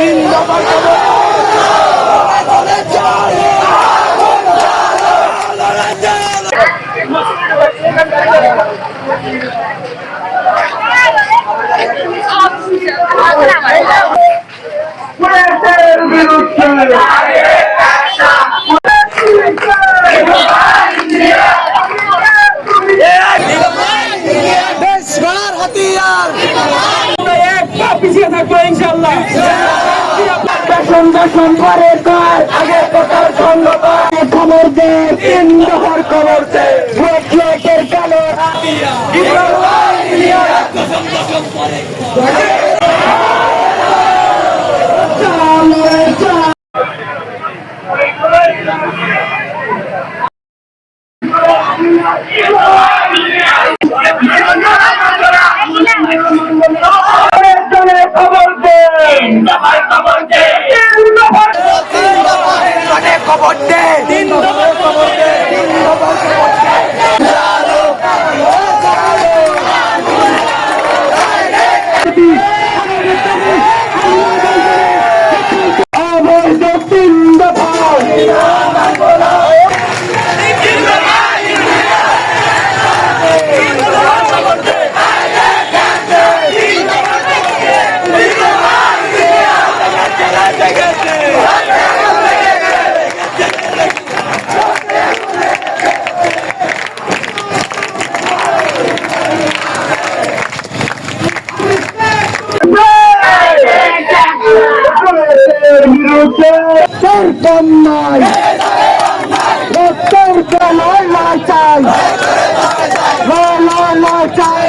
দেশ হাতিয়ার। পিছিয়ে থাকব ইনশাল্লাহ শাসন করে কর আগে কোটার সঙ্গ খবর দে তিন দফার খবর দে ভোটের কালো খবর দে খবর দে খবর দে তিন দফার খবর দে তিন দফার খবর দে অবৈধ তিন দফা বিরুদ্ধে সরকার নাই রক্তের লড়াই লড়াই চাই লড়াই চাই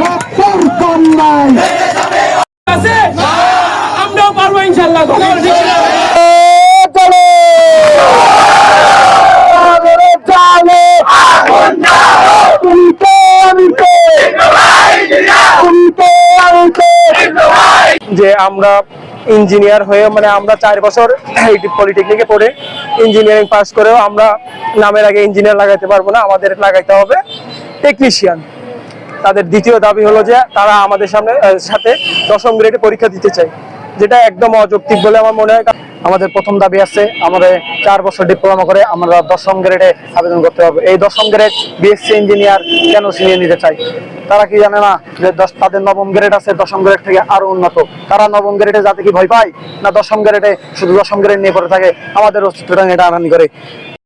রক্তের আমরাও পারব ইনশাল্লাহ যে আমরা ইঞ্জিনিয়ার হয়ে মানে আমরা চার বছর পলিটেকনিকে পড়ে ইঞ্জিনিয়ারিং পাস করেও আমরা নামের আগে ইঞ্জিনিয়ার লাগাইতে পারব না, আমাদের লাগাইতে হবে টেকনিশিয়ান তাদের দ্বিতীয় দাবি হলো যে তারা আমাদের সামনে সাথে দশম গ্রেডে পরীক্ষা দিতে চায়, যেটা একদম অযৌক্তিক বলে আমার মনে হয়। আমাদের প্রথম দাবি আছে, আমাদের চার বছর ডিপ্লোমা করে আমরা দশম গ্রেডে আবেদন করতে হবে এই দশম গ্রেড বিএসসি ইঞ্জিনিয়ার কেন ছিনিয়ে নিতে চাই? তারা কি জানে না যে তাদের নবম গ্রেড আছে, দশম গ্রেড থেকে আরও উন্নত। তারা নবম গ্রেডে যাতে কি ভয় পায়? না দশম গ্রেডে শুধু দশম গ্রেড নিয়ে পড়ে থাকে? আমাদের অস্তিত্বটা এটা আনানি করে।